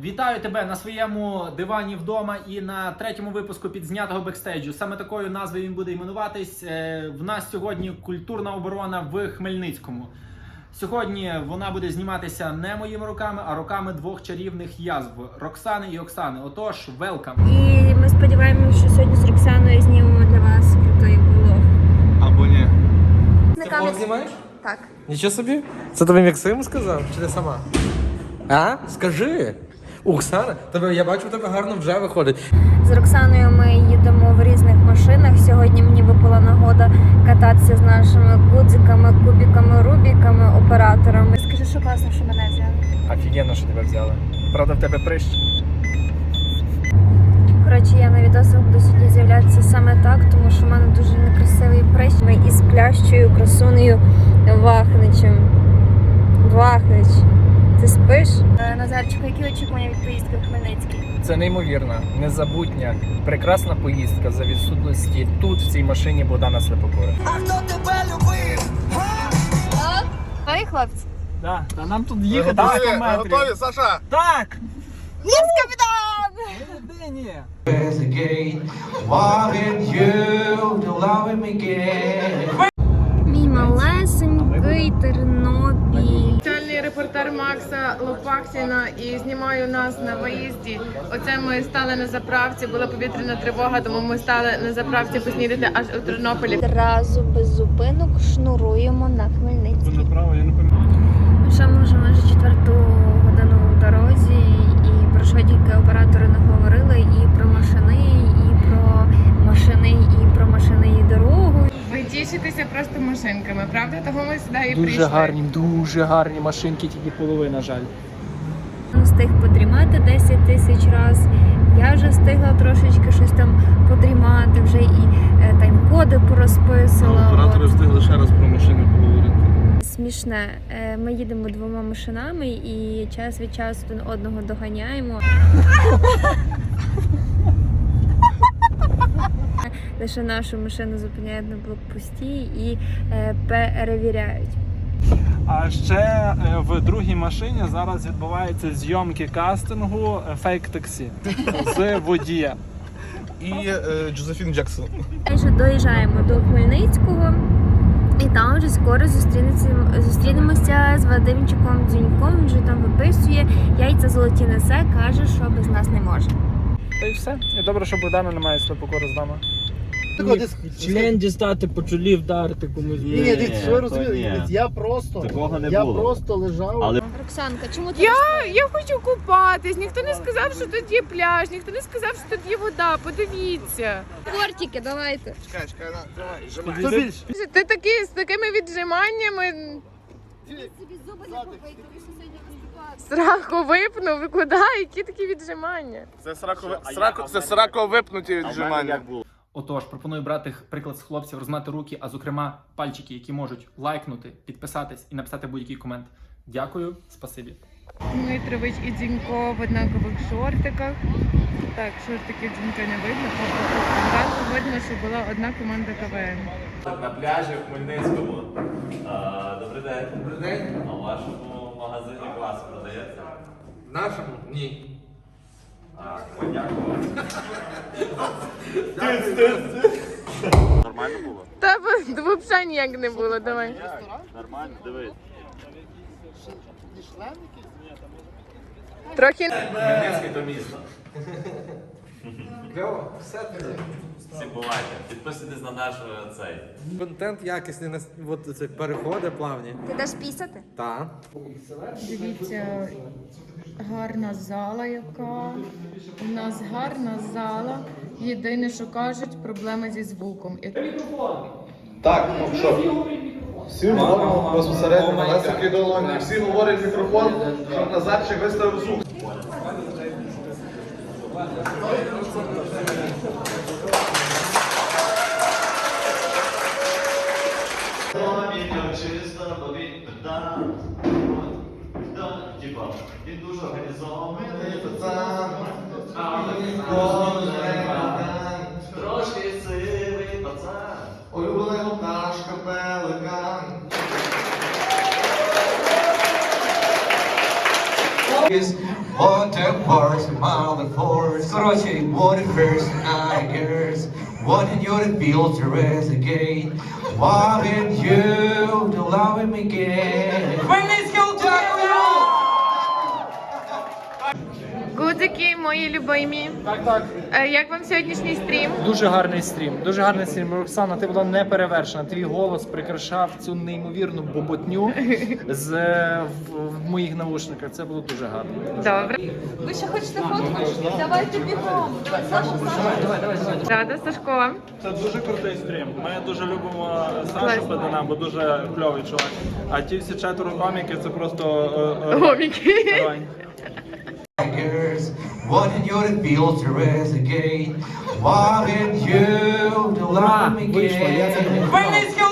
Вітаю тебе на своєму дивані вдома і на третьому випуску підзнятого бекстейджу. Саме такою назвою він буде іменуватись. Е, В нас сьогодні культурна оборона в Хмельницькому. Сьогодні вона буде зніматися не моїми руками, а руками двох чарівних язв Роксани і Оксани. Отож, велкам. І ми сподіваємося, що сьогодні з Роксаною знімемо для вас крутий влог. Або ні. Ти знімаєш? Так. Нічого собі? Це тобі Максим сказав, чи ти сама? А? Скажи. Оксана, тебе я бачу, тебе гарно вже виходить. З Роксаною ми їдемо в різних машинах. Сьогодні мені випала нагода кататися з нашими гудзиками, кубіками, рубіками, операторами. Скажи, що класно, що мене взяли. Офігенно, що тебе взяли. Правда, в тебе прищ. Коротше, я на відосах буду сьогодні з'являтися саме так, тому що в мене дуже некрасивий прищ. Ми із плящою красунею. Вахнич, ти спиш? Е, Назарчику, які очікування від поїздки в Хмельницький? Це неймовірна, незабутня, прекрасна поїздка за відсутності тут, в цій машині Богдана Слепокори. Ой, хлопці. Так, та нам тут їхати готові? 100 Ви готові, Саша? Так! Єс, капітан! Мій малесенький Тернопіль. Спеціальний репортер Макса Лопаксіна і знімаю нас на виїзді. Оце ми стали на заправці. Була повітряна тривога, тому ми стали на заправці поснідати аж у Тернополі. Одразу без зупинок шнуруємо на Хмельницький. Направо, я не пам'ятаю. Ще ми вже майже четверту годину в дорозі, і про що тільки оператори не говорили, і про машини, і про машини, і про машини, і дорогу. Ви тішитеся просто машинками, правда? Того ми сюди і Дуже гарні, дуже гарні машинки, тільки половина жаль. Встиг подрімати 10 тисяч раз. Я вже встигла трошечки щось там подрімати, вже і е, тайм-коди порозписувала. Оператори встигли ще раз про машини поговорити. Смішне. Е, Ми їдемо двома машинами і час від часу один одного доганяємо. Лише нашу машину зупиняють на блокпості і е, перевіряють. А ще е, в другій машині зараз відбуваються зйомки кастингу е, фейк таксі з водія. І е, Джозефін Джексон. Майже доїжджаємо до Хмельницького. І там вже скоро зустрінемося з Вадимчиком Дзюньком. Він вже там виписує яйця золоті несе, каже, що без нас не може. Та й все. І добре, що Богдана немає слепокору з нами. Член дістати по чолі вдарити комусь. Ні, ні, дивіться, що ви я просто, Такого не я було. просто лежав. Але- Роксанка, чому ти Я, я хочу купатись. Ніхто не сказав, що тут є пляж, ніхто не сказав, що тут є вода. Подивіться. Кортики, давайте. Чекай, чекай, на, тримай, жимай. Хто більше? Ти такий з такими віджиманнями. Сраку випнув, викладай, які такі віджимання. Це срако, срако, це срако випнуті А в мене віджимання. як було? Отож, пропоную брати приклад з хлопців, розмати руки, а зокрема пальчики, які можуть лайкнути, підписатись і написати будь-який комент. Дякую, спасибі. Дмитрович і Дзінько в однакових шортиках. Так, шортики Дзінька не видно. Зразу видно, що була одна команда КВН. На пляжі в Хмельницькому. А, Добрий день. Добрий день. А в вашому магазині клас продається? Нашому? Ні. А, подякую. Нормально було? Та взагалі ніяк не було, давай. Нормально, дивись. Трохи Хмельницький то місто. Кльово, все тоді. Всі бувайте. Підписуйтесь на наш е, цей. Контент якісний, нас- от це переходи плавні. Ти даш пісати? Так. Дивіться, гарна зала яка. У нас гарна зала. Єдине, що кажуть, проблеми зі звуком. І Так, ну що? Всі говоримо безпосередньо на високій долоні. Всі говорять в мікрофон, щоб Назарчик виставив звук. Він дуже організований. Трошки сивий пацан. Улюблена пташка пеликан. What the force, mother force. Короче, what the first night girls. What did you feel to rest again? What did you to love me again? Гудзики, мої любимі. Так, так. Е, Як вам сьогоднішній стрім? Дуже гарний стрім. Дуже гарний стрім. Роксана, ти була не перевершена. Твій голос прикрашав цю неймовірну боботню з е, в, в моїх навушниках. Це було дуже гарно. Добре. Ви ще хочете фотку? Давайте бігом. Саша, Саша. Рада, Сашко. Це дуже крутий стрім. Ми дуже любимо Сашу Педана, бо дуже кльовий чувак. А ті всі четверо коміки це просто е, е, Гоміки. Girls, what did you feel to rest again? What did you to love me again? Хмельницький